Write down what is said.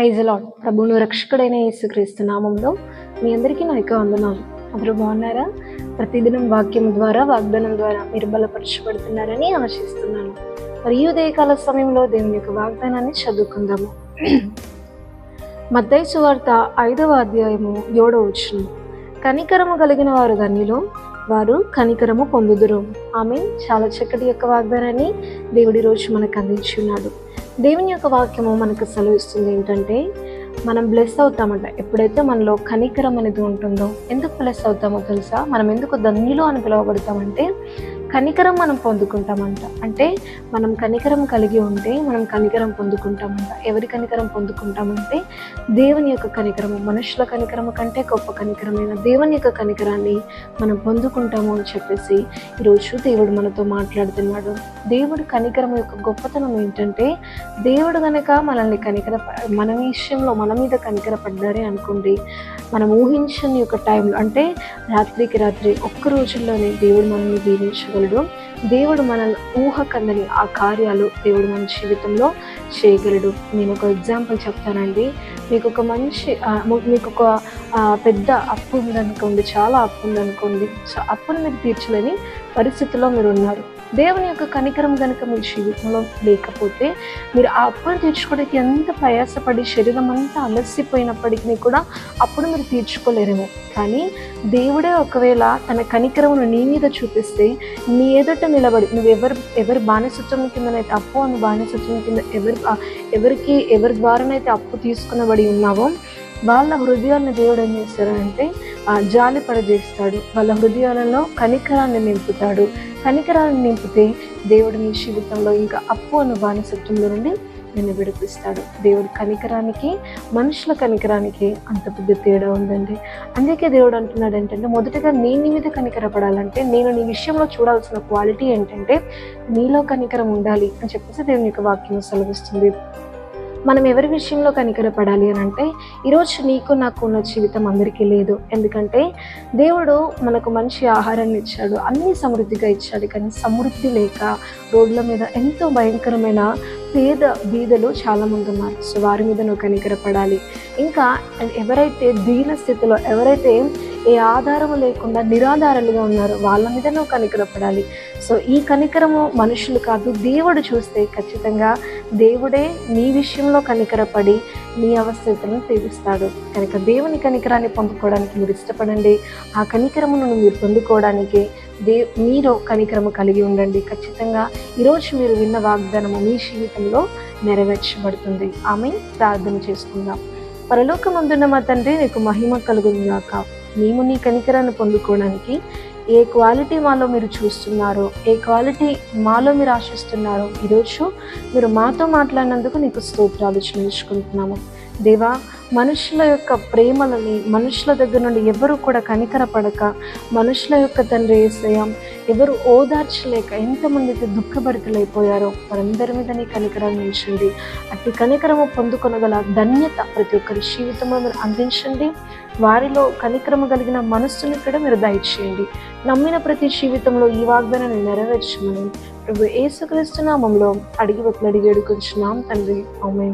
Praise lord ప్రభువును రక్షకుడైన యేసుక్రీస్తు నామంలో మీ అందరికీ నా యొక్క వందనాలు. అందరూ బాగున్నారా? ప్రతిదినం వాక్యం ద్వారా వాగ్దానం ద్వారా మీరు బలపరచబడుతున్నారని ఆశిస్తున్నాను. మరి ఈ ఉదయకాల సమయంలో దేవుని యొక్క వాగ్దానాన్ని చదువుకుందాము. మద్దయి సువార్త ఐదవ అధ్యాయము ఏడవ వచ్చిన కనికరము కలిగిన వారు ధన్యులు వారు కనికరము పొందుదురు. ఆమె చాలా చక్కటి యొక్క వాగ్దానాన్ని దేవుడి రోజు మనకు అందించున్నాడు దేవుని యొక్క వాక్యము మనకు సెలవిస్తుంది ఏంటంటే మనం బ్లెస్ అవుతామంట. ఎప్పుడైతే మనలో కనికరం అనేది ఉంటుందో ఎందుకు బ్లెస్ అవుతామో తెలుసా? మనం ఎందుకు ధన్యులు అని పిలువబడతామంటే కనికరం మనం పొందుకుంటామంట. అంటే మనం కనికరం కలిగి ఉంటే మనం కనికరం పొందుకుంటామంట. ఎవరి కనికరం పొందుకుంటామంటే దేవుని యొక్క కనికరము మనుషుల కనికరము కంటే గొప్ప కనికరమైన దేవుని యొక్క కనికరాన్ని మనం పొందుకుంటాము అని చెప్పేసి ఈరోజు దేవుడు మనతో మాట్లాడుతున్నాడు. దేవుడు కనికరం యొక్క గొప్పతనం ఏంటంటే దేవుడు కనుక మనల్ని కనికర మన విషయంలో మన మీద కనికరపడ్డారే అనుకోండి మనం ఊహించని యొక్క టైంలో అంటే రాత్రికి రాత్రి ఒక్క రోజుల్లోనే దేవుడు మనల్ని చేయగలడు దేవుడు మన ఊహ కందని ఆ కార్యాలు దేవుడు మన జీవితంలో చేయగలడు. నేను ఒక ఎగ్జాంపుల్ చెప్తానండి. మీకు ఒక మంచి మీకు ఒక ఆ, పెద్ద అప్పు ఉందనుకోండి చాలా అప్పు ఉందనుకోండి సో అప్పును మీరు తీర్చలేని పరిస్థితిలో మీరు ఉన్నారు. దేవుని యొక్క కనికరం కనుక మీ జీవితంలో లేకపోతే మీరు ఆ అప్పును తీర్చుకోవడానికి ఎంత ప్రయాసపడి శరీరం అంతా అలసిపోయినప్పటికీ కూడా అప్పుడు మీరు తీర్చుకోలేరేమో. కానీ దేవుడే ఒకవేళ తన కనికరమును నీ మీద చూపిస్తే నీ ఎదుట నిలబడి నువ్వు ఎవరు ఎవరి బానిసత్వం కిందనైతే అప్పు అని బానిసత్వం కింద ఎవరి ఎవరికి ఎవరి ద్వారానైతే అప్పు తీసుకునబడి ఉన్నావో వాళ్ళ హృదయాలను దేవుడు ఏం చేస్తారంటే ఆ, జాలి పడజేస్తాడు. వాళ్ళ హృదయాలలో కనికరాన్ని నింపుతాడు. కనికరాన్ని నింపితే దేవుడు నీ జీవితంలో ఇంకా అప్పు అన్న బానిసత్వంలో నుండి నిన్ను విడిపిస్తాడు. దేవుడు కనికరానికి మనుషుల కనికరానికి అంత పెద్ద తేడా ఉందండి. అందుకే దేవుడు అంటున్నాడు ఏంటంటే మొదటగా నేను నీ మీద కనికరపడాలంటే నేను నీ విషయంలో చూడాల్సిన క్వాలిటీ ఏంటంటే నీలో కనికరం ఉండాలి అని చెప్పేసి దేవుని యొక్క వాక్యం సెలవిస్తుంది. మనం ఎవరి విషయంలో కనికరపడాలి అని అంటే ఈరోజు నీకు నాకు ఉన్న జీవితం అందరికీ లేదు. ఎందుకంటే దేవుడు మనకు మంచి ఆహారాన్ని ఇచ్చాడు అన్ని సమృద్ధిగా ఇచ్చాడు. కానీ సమృద్ధి లేక రోడ్ల మీద ఎంతో భయంకరమైన పేద బీదలు చాలామంది ఉన్నారు. సో వారి మీద నువ్వు కనికరపడాలి. ఇంకా ఎవరైతే దీన స్థితిలో ఎవరైతే ఏ ఆధారము లేకుండా నిరాధారాలుగా ఉన్నారు. వాళ్ళ మీద నువ్వు కనికరపడాలి సో ఈ కనికరము మనుషులు కాదు దేవుడు చూస్తే ఖచ్చితంగా దేవుడే నీ విషయంలో కనికరపడి నీ అవస్థలను తీరుస్తాడు. కనుక దేవుని కనికరాన్ని పొందుకోవడానికి మీరు ఇష్టపడండి. ఆ కనికరమును మీరు పొందుకోవడానికి దే మీరు కనికరము కలిగి ఉండండి. ఖచ్చితంగా ఈరోజు మీరు విన్న వాగ్దానము మీ జీవితంలో నెరవేర్చబడుతుంది. ఆమె ప్రార్థన చేసుకుందాం. పరలోకమందున్న మా తండ్రి నీకు మహిమ కలుగుగాక మేము నీ కనికరాన్ని పొందుకోవడానికి ఏ క్వాలిటీ మాలో మీరు చూస్తున్నారో ఏ క్వాలిటీ మాలో మీరు ఆశిస్తున్నారో ఈరోజు మీరు మాతో మాట్లాడినందుకు నీకు స్తోత్రాలు చెల్లించుకుంటున్నాము. దేవా మనుషుల యొక్క ప్రేమలని మనుషుల దగ్గర నుండి ఎవరు కూడా కనికరపడక మనుషుల యొక్క తండ్రి ఏసయం ఎవరు ఓదార్చలేక ఎంతమందికి దుఃఖభరితులైపోయారో వారందరి మీద నీ కనికరం నిలిచింది అట్టి కనికరము పొందుకొనగల ధన్యత ప్రతి ఒక్కరి జీవితంలో మీరు అందించండి. వారిలో కనికరము కలిగిన మనస్సుని కూడా మీరు దయచేయండి. నమ్మిన ప్రతి జీవితంలో ఈ వాగ్దానాన్ని నెరవేర్చమని ప్రభు ఏసుక్రీస్తు నామంలో అడిగి ఒకటి అడిగి అడుగుతున్నాం తండ్రి. ఆమె